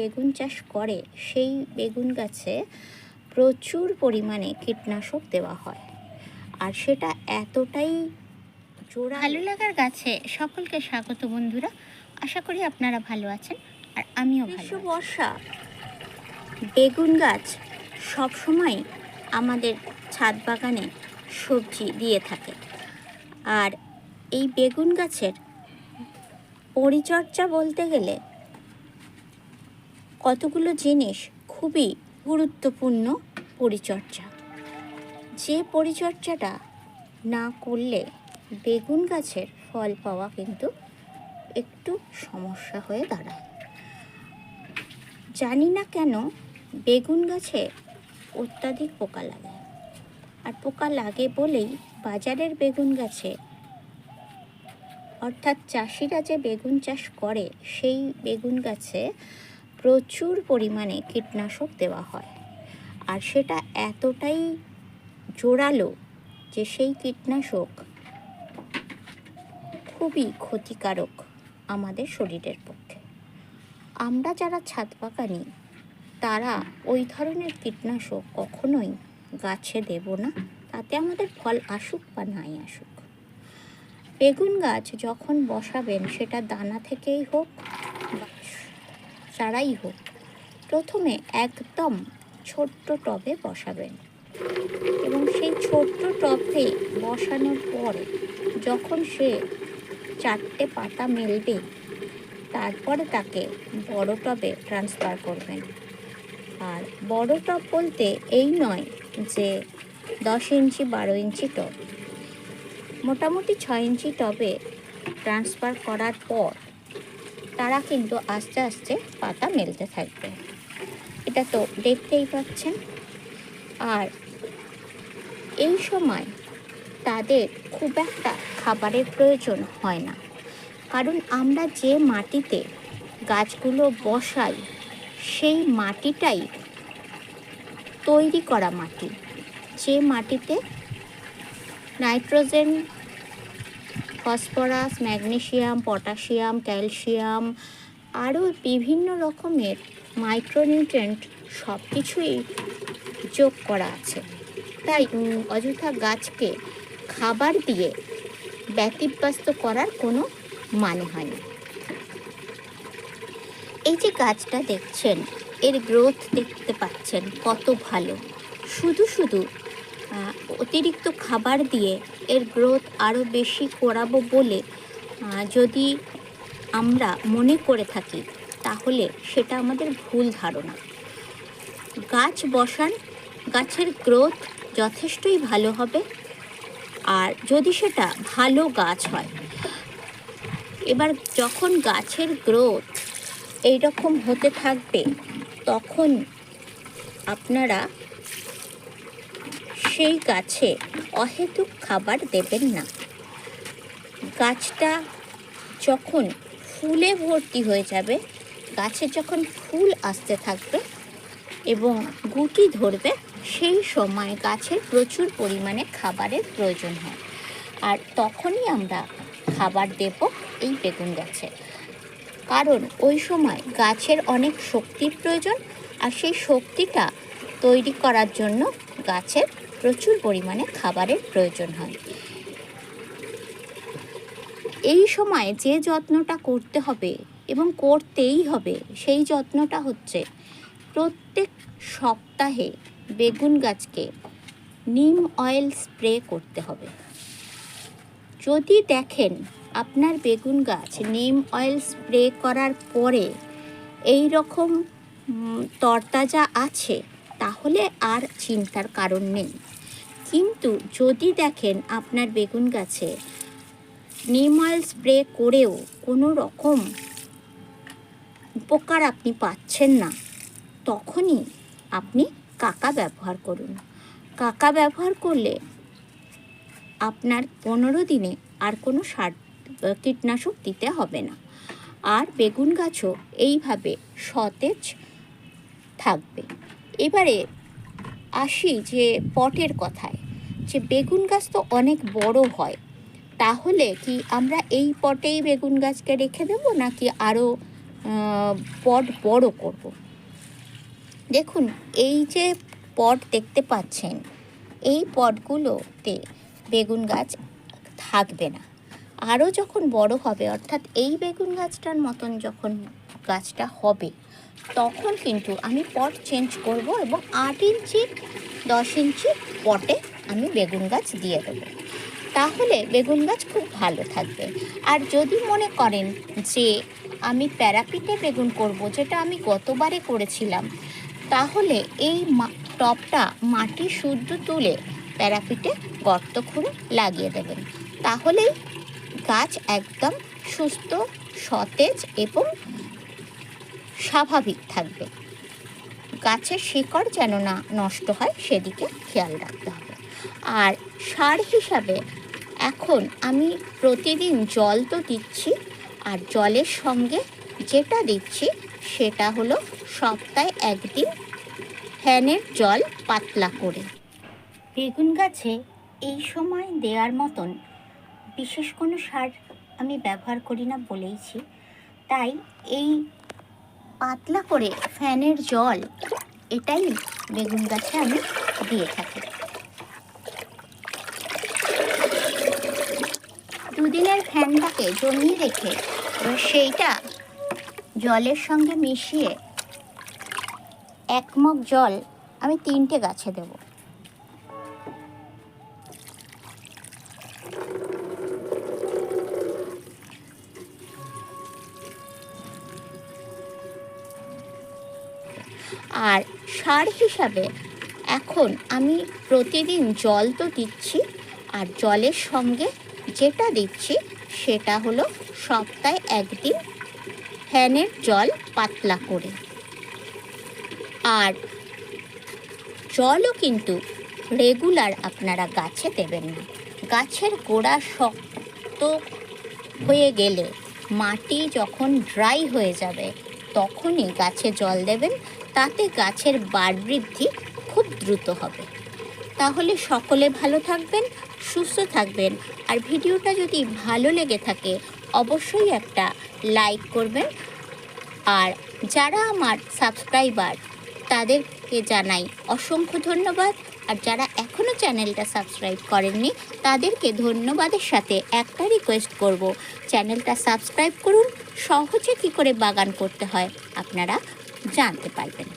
বেগুন চাষ করে সেই বেগুন গাছে প্রচুর পরিমাণে কীটনাশক দেওয়া হয়। আর সেটা এতটাই জোড়া ভালো লাগার গাছে সকলকে স্বাগত বন্ধুরা। আশা করি আপনারা ভালো আছেন আর আমিও ভালো বর্ষা বেগুন গাছ সবসময় আমাদের ছাদ বাগানে সবজি দিয়ে থাকে। আর এই বেগুন গাছের পরিচর্যা বলতে গেলে কতগুলো জিনিস খুবই গুরুত্বপূর্ণ পরিচর্যা। যে পরিচর্যাটা না করলে বেগুন গাছের ফল পাওয়া কিন্তু একটু সমস্যা হয়ে দাঁড়ায়। জানি না কেন বেগুন গাছে অত্যাধিক পোকা লাগে। আর পোকা লাগে বলেই বাজারের বেগুন গাছে অর্থাৎ চাষিরা যে বেগুন চাষ করে, সেই বেগুন গাছে প্রচুর পরিমাণে কীটনাশক দেওয়া হয়। আর সেটা এতটাই জোরালো যে সেই কীটনাশক খুবই ক্ষতিকারক আমাদের শরীরের পক্ষে। আমরা যারা ছাদ বাগানি তারা ওই ধরনের কীটনাশক কখনোই গাছে দেব না। তাতে আমাদের ফল আসুক বা নাই আসুক। বেগুন গাছ যখন বসাবেন, সেটা দানা থেকেই হোক বা চারাই হোক, প্রথমে একদম ছোট্ট টবে বসাবেন। এবং সেই ছোট্ট টবে বসানোর পরে যখন সে চারটে পাতা মেলবে, তারপরে তাকে বড় টবে ট্রান্সফার করবেন। আর বড় টব বলতে এই নয় যে দশ ইঞ্চি, বারো ইঞ্চি টব। মোটামুটি ছয় ইঞ্চি টবে ট্রান্সফার করার পর তারা কিন্তু আস্তে আস্তে পাতা মেলতে থাকবে। এটা তো দেখতেই পাচ্ছেন। আর এই সময় তাদের খুব একটা খাবারের প্রয়োজন হয় না। কারণ আমরা যে মাটিতে গাছগুলো বসাই, সেই মাটিটাই তৈরি করা মাটি। যে মাটিতে nitrogen phosphorus, magnesium, potassium, calcium আরও বিভিন্ন রকমের মাইক্রোনিউট্রেন্ট সব কিছুই যোগ করা আছে। তাই অযথা গাছকে খাবার দিয়ে ব্যতিব্যস্ত করার কোনো মানে হয় না এই যে গাছটা দেখছেন, এর গ্রোথ দেখতে পাচ্ছেন কত ভালো। শুধু শুধু অতিরিক্ত খাবার দিয়ে এর গ্রোথ আরও বেশি করাবো বলে যদি আমরা মনে করে থাকি, তাহলে সেটা আমাদের ভুল ধারণা। গাছ বসান, গাছের গ্রোথ যথেষ্টই ভালো হবে, আর যদি সেটা ভালো গাছ হয়। এবার যখন গাছের গ্রোথ এই রকম হতে থাকবে, তখন আপনারা সেই গাছে অহেতুক খাবার দেবেন না। গাছটা যখন ফুলে ভর্তি হয়ে যাবে, গাছে যখন ফুল আসতে থাকবে এবং গুটি ধরবে, সেই সময় গাছের প্রচুর পরিমাণে খাবারের প্রয়োজন হয়। আর তখনই আমরা খাবার দেব এই বেগুন গাছে। কারণ ওই সময় গাছের অনেক শক্তির প্রয়োজন, আর সেই শক্তিটা তৈরি করার জন্য গাছের প্রচুর পরিমাণে খাবারের প্রয়োজন হয়। এই সময় যে যত্নটা করতে হবে এবং করতেই হবে, সেই যত্নটা হচ্ছে প্রত্যেক সপ্তাহে বেগুন গাছকে নিম অয়েল স্প্রে করতে হবে। যদি দেখেন আপনার বেগুন গাছ নিম অয়েল স্প্রে করার পরে এই রকম তরতাজা আছে, তাহলে আর চিন্তার কারণ নেই। কিন্তু যদি দেখেন আপনার বেগুন গাছে নিম অয়েল স্প্রে করেও কোনো রকম উপকার আপনি পাচ্ছেন না, তখনই আপনি কাকা ব্যবহার করুন। কাকা ব্যবহার করলে আপনার পনেরো দিনে আর কোনো সার, কীটনাশক দিতে হবে না। আর বেগুন গাছও এইভাবে সতেজ থাকবে। এবারে আসি যে পটের কথায়। যে বেগুন গাছ তো অনেক বড় হয় তাহলে কি আমরা এই পটেই বেগুন গাছকে রেখে দেবো নাকি আরও পট বড় করব। দেখুন, এই যে পট দেখতে পাচ্ছেন, এই পটগুলোতে বেগুন গাছ থাকবে না আরও যখন বড় হবে, অর্থাৎ এই বেগুন গাছটার মতন যখন গাছটা হবে, তখন কিন্তু আমি পট চেঞ্জ করব এবং আট ইঞ্চি, দশ ইঞ্চি পটে আমি বেগুন গাছ দিয়ে দেবো। তাহলে বেগুন গাছ খুব ভালো থাকবে। আর যদি মনে করেন যে আমি প্যারাপিটে বেগুন করব, যেটা আমি গতবারে করেছিলাম, তাহলে এই টবটা মাটি শুদ্ধ তুলে প্যারাপিটে গর্ত খুঁড়ে লাগিয়ে দেবেন। তাহলেই গাছ একদম সুস্থ, সতেজ এবং স্বাভাবিক থাকবে। গাছের শিকড় যেন না নষ্ট হয়, সেদিকে খেয়াল রাখতে হবে। আর সার হিসাবে এখন আমি প্রতিদিন জল তো দিচ্ছি, আর জলের সঙ্গে যেটা দিচ্ছি সেটা হলো সপ্তাহে একদিন ফ্যানের জল পাতলা করে। বেগুন গাছে এই সময় দেওয়ার মতন বিশেষ কোনো সার আমি ব্যবহার করি না বলেইছি তাই এই পাতলা করে ফ্যানের জল এটাই বেগুন গাছে আমি দিয়ে থাকি। দুদিনের ফ্যানটাকে জমিয়ে রেখে সেইটা জলের সঙ্গে মিশিয়ে এক মগ জল আমি তিনটে গাছে দেবো। আর সার হিসাবে এখন আমি প্রতিদিন জল তো দিচ্ছি, আর জলের সঙ্গে যেটা দিচ্ছি সেটা হলো সপ্তাহে একদিন ফ্যানের জল পাতলা করে। আর জলও কিন্তু রেগুলার আপনারা গাছে দেবেন না। গাছের গোড়া শক্ত হয়ে গেলে মাটি যখন ড্রাই হয়ে যাবে তখনই গাছে জল দেবেন, তাতে গাছের বার বৃদ্ধি খুব দ্রুত হবে। তাহলে সকলে ভালো থাকবেন, সুস্থ থাকবেন। আর ভিডিওটা যদি ভালো লেগে থাকে, অবশ্যই একটা লাইক করবেন। আর যারা আমার সাবস্ক্রাইবার, তাদেরকে জানাই অসংখ্য ধন্যবাদ। আর যারা এখনও চ্যানেলটা সাবস্ক্রাইব করেননি, তাদেরকে ধন্যবাদের সাথে একটা রিকোয়েস্ট করব। চ্যানেলটা সাবস্ক্রাইব করুন, সহজে কী করে বাগান করতে হয়, আপনারা জানতে পারবেন।